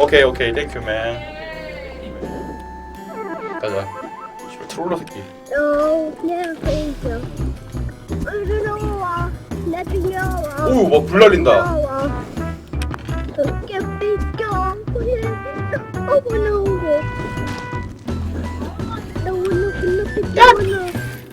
오케이 오케이 땡큐 맨 가자 씨발 트롤러 새끼 No, never fail. Uruwa, letting go. 오우 막 불 날린다 Get big gone. Oh no. No, no, no, no, no.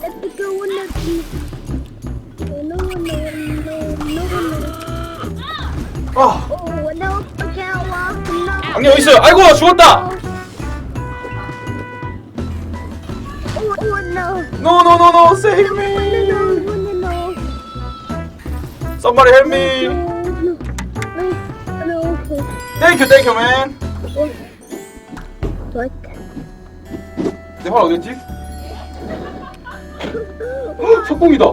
Let me go on the beat. No, no, no, no, no. 아 Oh. 악령 어디 있어요 아이고 죽었다 Oh, oh, no. 노노노노 save No, me no, no, no, no. somebody help me No, no, no. 땡큐 땡큐 맨 What? 내 활 어디였지? 헉, 석궁이다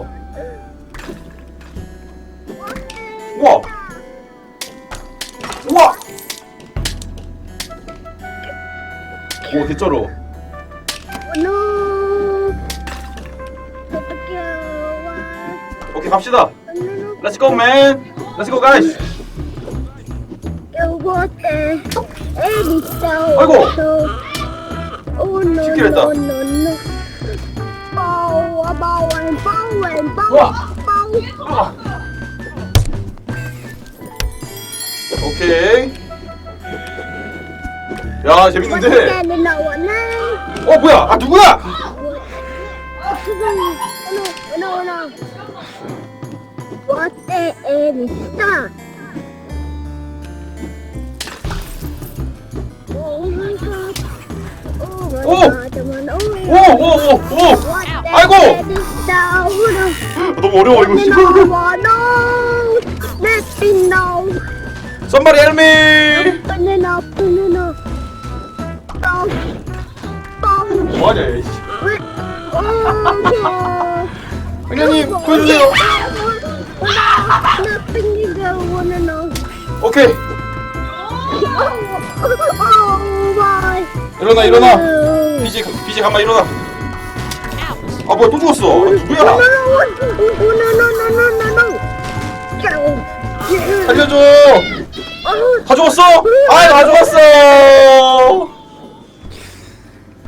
오 개쩔어. Pagawa. 오케이 갑시다 Let's go man Let's go guys. 아이고. Oh no, 시키랬다. 우와. 아. 오케이 야 재밌는데? 어 뭐야 아 누구야. What? Oh my god. Oh my 오. god. Oh 오오 오오 the 아이고. 너무 어려워 이거 씨 know. Somebody help me 뭐하냐. Oh. 형님 보여주세요. 오케이 Oh, oh. 일어나 일어나. 비지 비지 가만 일어나 아 뭐야 또 죽었어 아, 누구야. 살려줘 Oh, 다 죽었어 아이 다 죽었어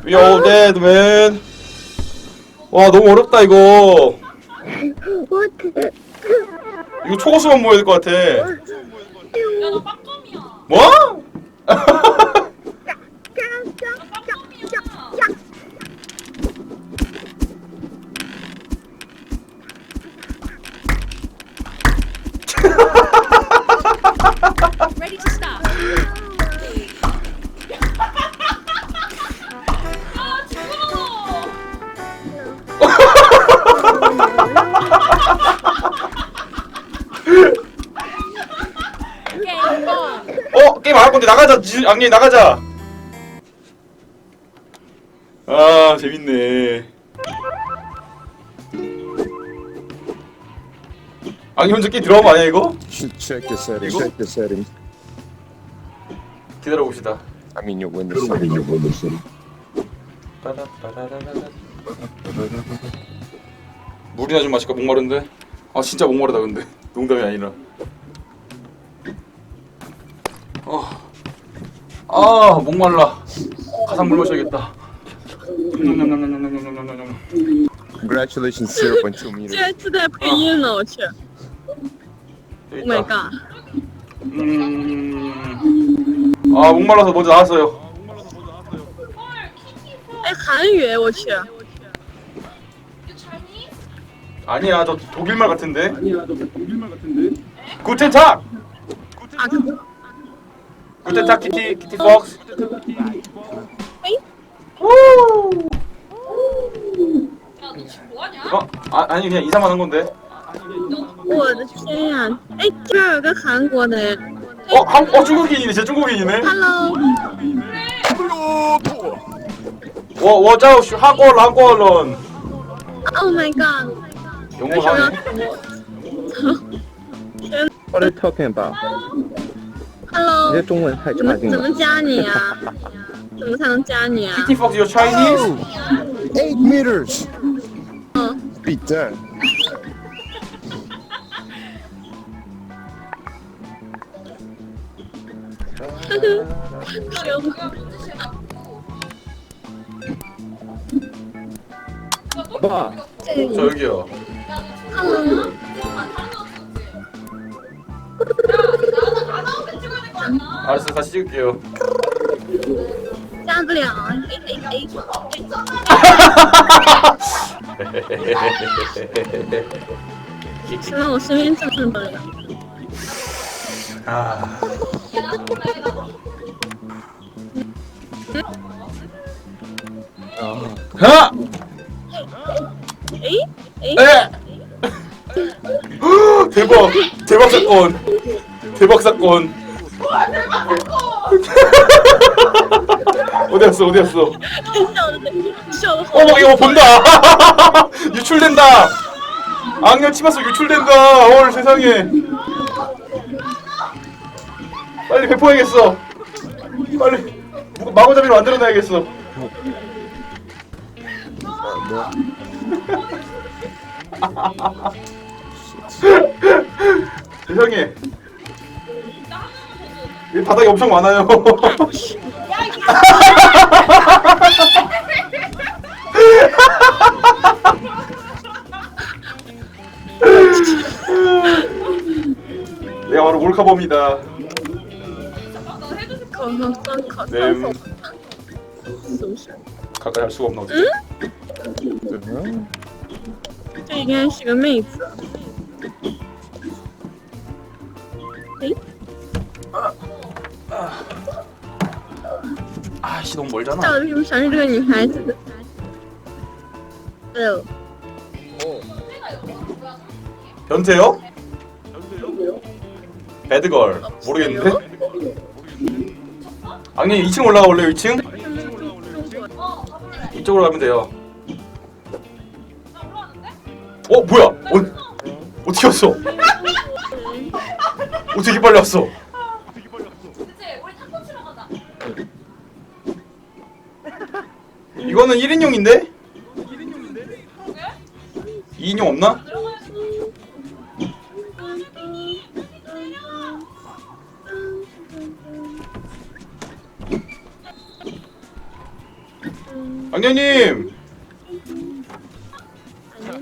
We all dead man 와 너무 어렵다 이거 what? 이거 초고수만 모여야 될 것 같아 야나 빵점이야. 뭐? 악녀 나가자 아 재밌네 악녀 혼자 게임 들어가면 아니야 이거? Should check the settings. 이거? Check the settings. 기다려 봅시다 I mean your window setting. Your window setting. 물이나 좀 마실까 목마른데 아 진짜 목마르다 근데 농담이 아니라 어. 아 목말라 가상 물 마셔야겠다 Congratulations, 0.2 meters. 这次在配音了，我去여기 ！Oh my 있다. god！ 음... 아 목말라서 먼저 나왔어요 哎，韩语，我去！ 아니야 저 독일말 같은데 아니야 저 독일말 같은데 구텐탁 啊， 可 구텐탁 키티 키티 폭스 哎， 야너 지금 뭐하냐? 어? 아, 아니 그냥 인사만 한 건데 我的天呀！哎，这边有个韩国的人 어? 한, 어 중국인이네 제 중국인이네 ，Hello， 워 워자오 슈 하고 라고런 Oh my god！ 영어 为什么要 하네 我 What are you talking about? ？Hello，你这中文太怎么差劲了怎么。加你呀？怎么才能加你啊？ 키티 폭스 요 차이니스 Eight meters. 嗯， Be done. 귀여워. 봐. 저 여기요. 할 알았어 다시 찍을게요. 下不了。哎哎哎！ 希望我身边这么多人。 아. 아, 하! 哎哎， 에! 대박! 대박 사건! 대박 사건! 어디 갔어? 어디 갔어? 어머 이거 본다. 유출된다. 악녀 치마속 유출된다. 헐 세상에. 빨리 배포해야겠어. 빨리 무- 마구잡이로 만들어놔야겠어. 세상에. 이 바닥이 엄청 많아요. 내가 바로 몰카범이다. 냄 가까이 할 수가 없나 보지. 이게 시간 메이크. 에이? 아씨 너무 멀잖아. 到底为什么全是这个女孩子的？哎呦， 변태요? 배드걸 모르겠는데? 악님 2층 올라가 볼래요 2층? 他们住中国 이쪽으로 가면 돼요. 어 뭐야? 어, 어떻게 왔어? 어떻게 이렇게 빨리 왔어? 이거는 1인용인데? 2인용 없나? 악녀님!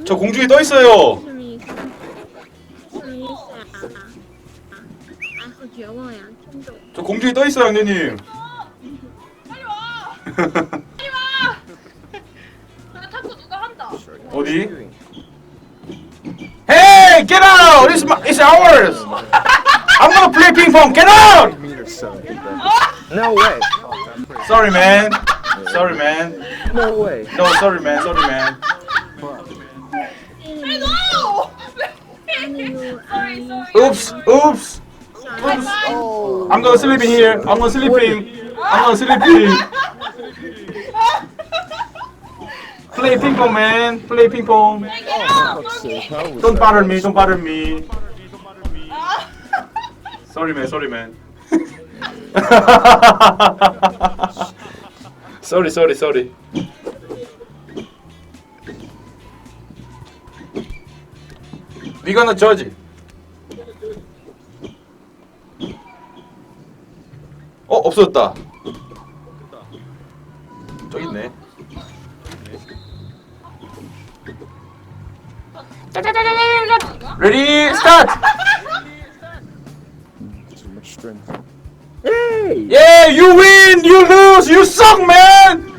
저 공중에 떠 있어요! 저 공중에 떠 있어요, 악녀님! It's my, it's ours. I'm gonna play ping pong. Get out! No way. Sorry, man. Sorry, man. No way. No, sorry, man. Sorry, man. Hey, no. sorry, sorry. Oops, oops. Bye, bye. I'm gonna sleep in here. I'm gonna sleeping. I'm gonna sleeping. Play ping pong, man. Play ping pong. Don't bother me. Don't bother me. 아. Sorry, man. Sorry, man. sorry, sorry, sorry. We gonna judge it. 어 없어졌다. Ready, start. Too much strength. Yay! Yeah, you win, you lose, you suck, man.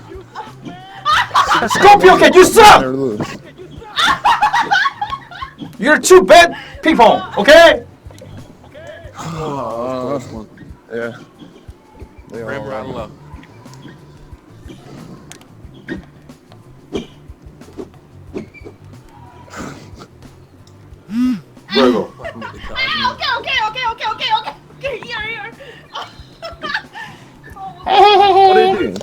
Scorpio cat, you suck. You're too bad ping pong. Okay? Uh, yeah. They all are. 이거? 오케이, 오케이, 오케이, 오케이, 오케이, 오케이, 오케이. 이열, 이열. Doing?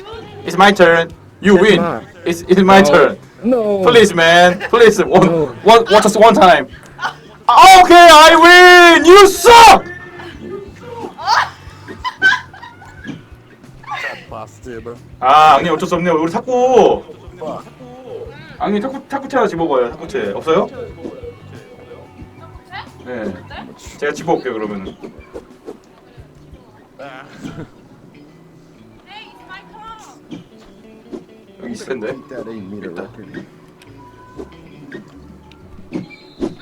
It's my turn. You win. It's it's my turn. No. Please, man. Please, one, No. one, one, just one time. Okay, I win. You suck. Bro. 아, 악님 어쩔 수 없네요. 우리 탁구. 악님 탁구 탁구채 하나 집어봐요. 탁구채 없어요? 네. 제가 집어올게요 그러면. 여기 있을 텐데.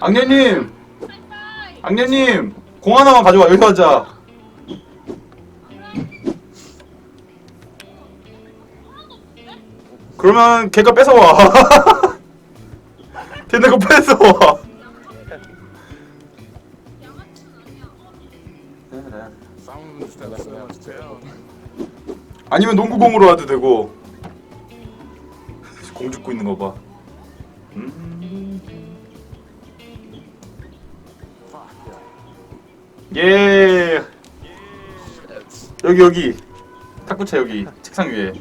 악녀님, 악녀님, 공 하나만 가져와 여기서 하자. 그러면 걔가 뺏어와. 걔네 거 뺏어와. 아니면 농구공으로 와도 되고. 공 죽고 있는 거 봐. 음. 예. 여기 여기. 탁구차 여기 책상 위에.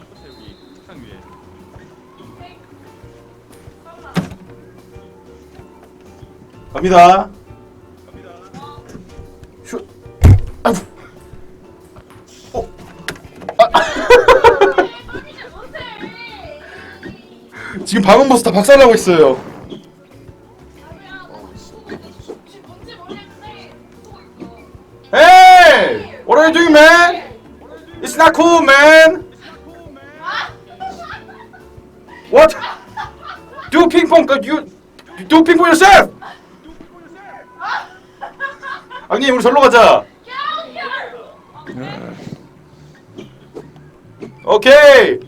갑니다. 슛. 아이고. 어. 지금 방음 버스 다 박살나고 있어요. Hey! What are you doing, man? It's not cool, man. What? Do ping pong. uh, You, you do ping pong yourself. 악님 우리 절로 가자. 오케이.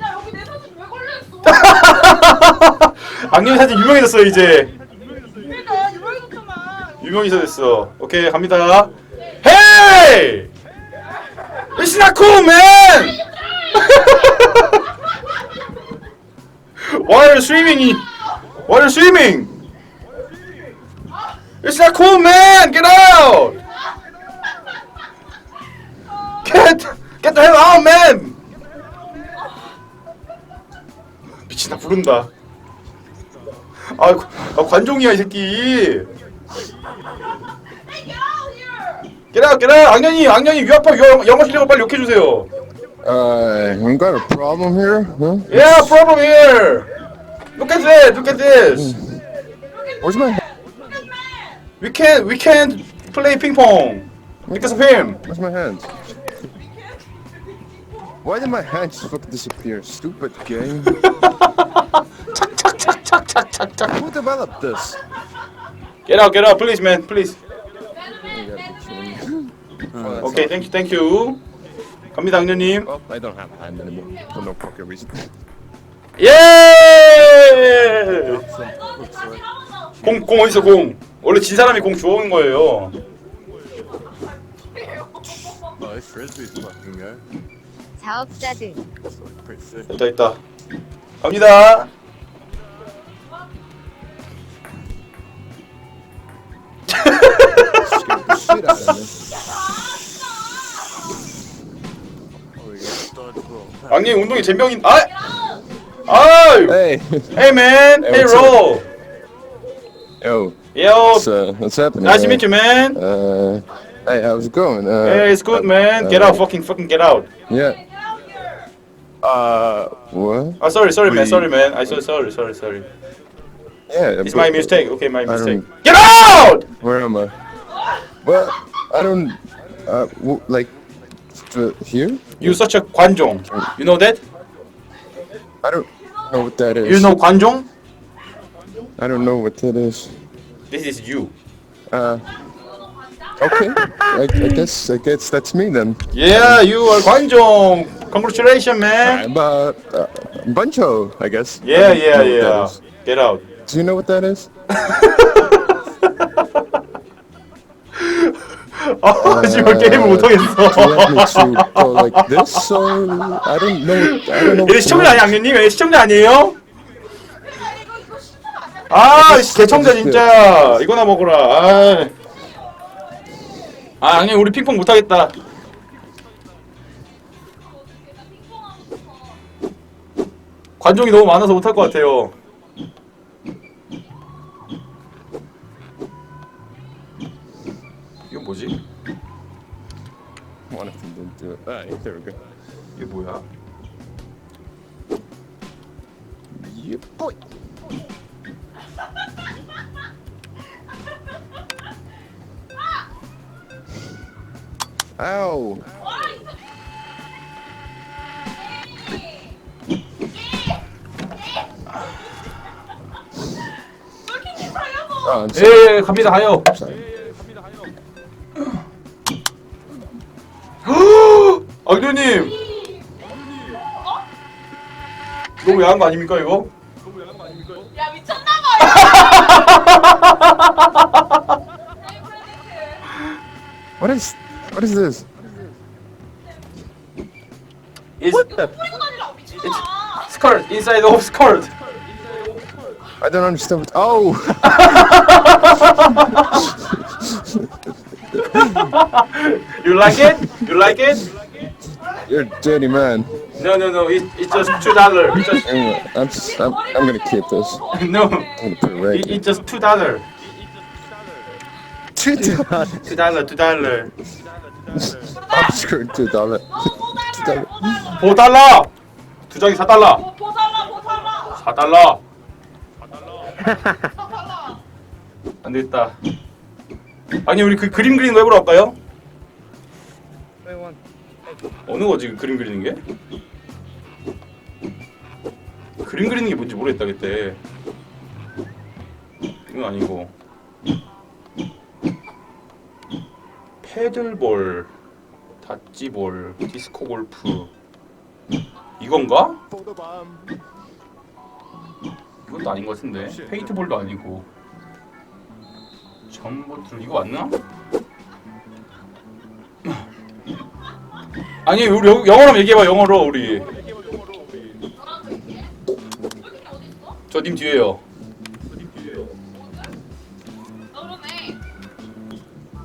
야 여기 내 사진 왜 걸려있어? 악님 사진 유명해졌어요 이제. 그러니까 유명해졌잖아. 유명인사 됐어. 오케이 갑니다. Hey! It's not cool, man. Why are you swimming? Why are you swimming? It's not cool, man. Get out. Get get the hell out, man. 미친 나 부른다. 아, 아 관종이야 이 새끼. Get out, get out! 악년이, 악년이 유아파 영, 영어 실력을 빨리 욕해 주세요. Uh, we got a problem here, huh? Yeah, problem here. Look at this, look at this. Where's my We can't, we can't play ping pong because of him. Where's my hands? Why did my hands just fucking disappear? Stupid game. 착착착착착착착. Who developed this? Get out, get out, please, man, please. Oh, Okay, thank you, thank you. 갑니다, 악년님. Well, I don't have a hand anymore for no fucking reason. 예! 공, 공 어딨어, 공? 원래 진 사람이 공 주워오는 거예요. Oh, this frisbee's fucking good. Pretty sick. 있다, 있다. 갑니다. Oh. 악님 운동이 잼병인, 아! 아유! Hey, Hey man, Hey, hey what's up? Ro. yo, Yo, what's uh, what's happening? nice to Uh, meet you, man. Uh, hey, how's it going? Uh, Hey, it's good, man. Get out, fucking, fucking get out. Yeah. Uh, what? Oh, sorry, sorry, man, We- sorry, man. I so sorry, sorry, sorry. Yeah. It's but- my mistake. Okay, my mistake. don't- Get out! Where am I? Well, I don't. Uh, w- like, uh, here? You such a 관종. You know that? I don't know what that is. You know 관종? I don't know what that is. This is you. Uh. Okay. I, I guess. I guess that's me then. Yeah, you are 관종. Congratulations, man. I'm uh, uh Buncho. I guess. Yeah, I yeah, don't know what that yeah. is. Get out. Do you know what that is? 아, 지금 게임을 못 Do you want me 하겠어. to go like this or I don't know. I don't know. 얘 what 시청자 아니야, 악녀님? 얘 시청자 아니에요? 아, 씨, 개청자 진짜. 이거나 먹어라. 아, 아 악녀님 우리 핑퐁 못 하겠다. 관종이 너무 많아서 못할 것 같아요. 이거 뭐지? One of them didn't do it. Ah, there we go. 이게 뭐야? Yep. 똘킹님 살려줘. Oh, I'm sorry. 예, 예 갑니다 sorry. 악녀님 너무 야한 거 아닙니까 이거? 야 미쳤나봐. What is What is this? Is it's skirt inside of skirt. I don't understand. What, oh. you like it? You like it? You're a dirty man. No, no, no. It, it's just two dollar. Anyway, I'm, just, I'm, I'm gonna keep this. no. I'm gonna put it right. It, it's just two dollar. Two dollar. Two dollar. Two dollar. I'm screwed. Two dollar. 뭐 달러 뭐 달러. 보 달러. 두 장이 사 달러. 뭐, 뭐 달러 뭐 달러. 사 달러. 사 달러. 안 되겠다. 아니 우리 그 그림 그리는 거 해보러 갈까요? 어느 거지 그 그림 그리는 게? 그림 그리는 게 뭔지 모르겠다 그때. 이건 아니고. 패들볼, 다찌볼, 디스코 골프. 이건가? 이것도 아닌 것 같은데. 페인트볼도 아니고. 전보들 이거 맞나? 아니 우리 영- 영어로 얘기해봐 영어로 우리 저 님 뒤에요.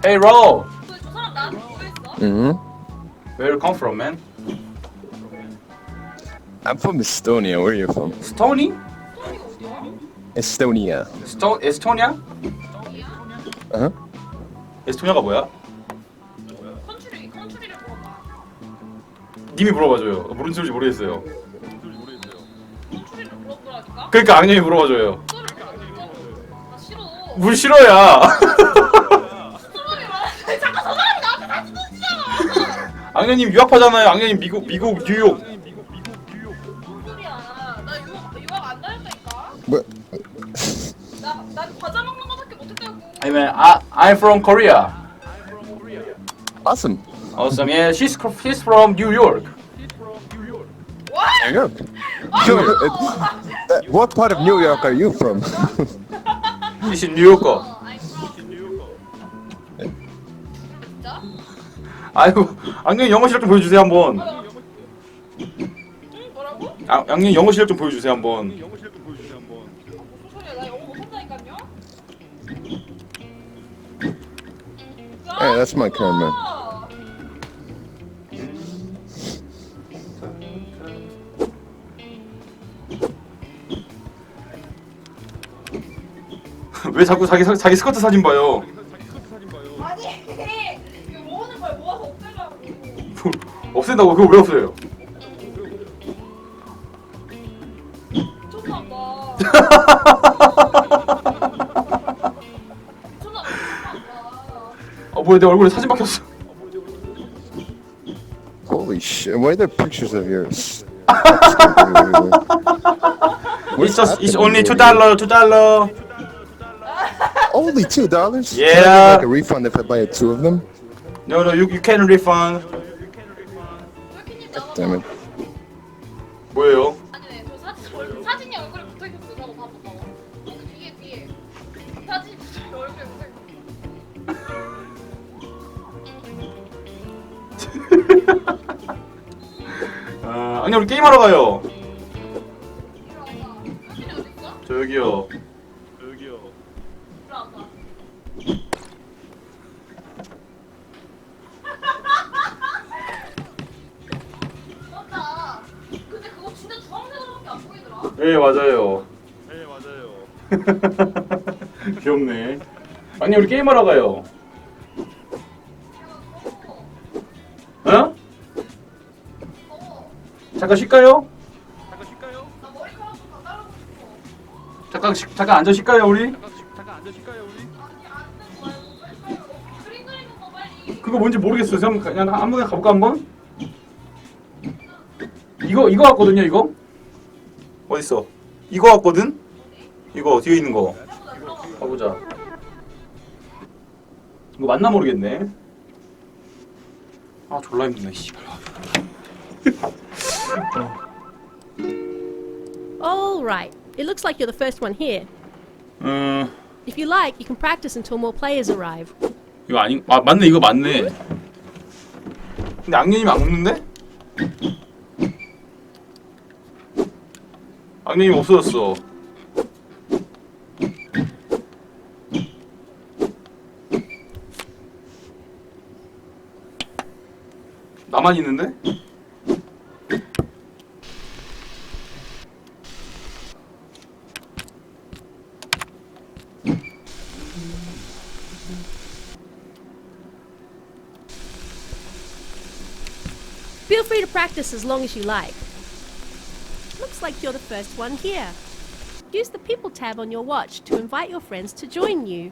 Hey Ro Mm-hmm. Where you come from man? I'm from Estonia. Where are you from? 스토니? Estonia. 스토 에스토니아? Uh huh. 에스토니아가 뭐야? 컨트리 컨트리를 물어봐. 님이 물어봐줘요 모르는 소리인지 모르겠어요 컨트리를 물어보라니까. 그러니까 악녀이 물어봐줘요 그거를 나 싫어. 물 싫어야 악녀님 유학파잖아요 악녀님 미국 미국 뉴욕 무슨 소리야? 나 유학 유학 안 다녔다니까. What? 나난 과자 먹는 거밖에 못했다고. 아니면 I, I'm from Korea Awesome. Awesome yeah she's, cr- she's from New York There you go. New- uh, what part of New York are you from? she's New Yorker 아이고 악녀님 영어 실력 좀 보여주세요 한번 응 뭐라고? 아, 양님 영어 실력 좀 보여주세요 한번. 무슨 소리야? 나 영어 못한다니까요. Hey, that's my camera. 왜 자꾸 자기 사- 자기 스커트 사진 봐요? 없앤다고 그거 왜 없어요? 미쳤나 봐. 미쳤나 봐. 아 뭐야 내 얼굴에 사진 박혔어. Holy shit! Why are there pictures of yours? It's just it's only two dollar, two dollar. Only two dollars? Can I Yeah. get like a refund if I buy two of them? No no you you can refund. Damn it. 뭐예요? 아니네 저 사진 얼굴 사진이 얼굴에 붙어 있었어. 나도 봐봐. 여기 뒤에 뒤에 사진 얼굴에 붙어 있어. 아 아니 우리 게임하러 가요. 저 여기요. 네 맞아요. 네 맞아요. 귀엽네. 아니 우리 게임하러 가요. 어? 어, 잠깐 쉴까요? 자르고 싶어. 잠깐 쉬- 잠깐 앉아 쉴까요 우리? 그림 그리는 거 빨리. 그 그거 뭔지 모르겠어요. 그냥 그냥 한번 가볼까 한번? 이거 이거 같거든요. 이거 어디 있어? 이거 같거든? 이거 뒤에 있는 거. 가보자. 이거 맞나 모르겠네. 아 졸라 힘드네. 씨발. All right. It looks like you're the first one here. 음 If you like, you can practice until more players arrive. 이거 아닌 아 맞네 이거 맞네. 근데 악녀님 안 먹는데? 악녀님 없어졌어. 나만 있는데? Feel free to practice as long as you like. Like you're the first one here. Use the People tab on your watch to invite your friends to join you.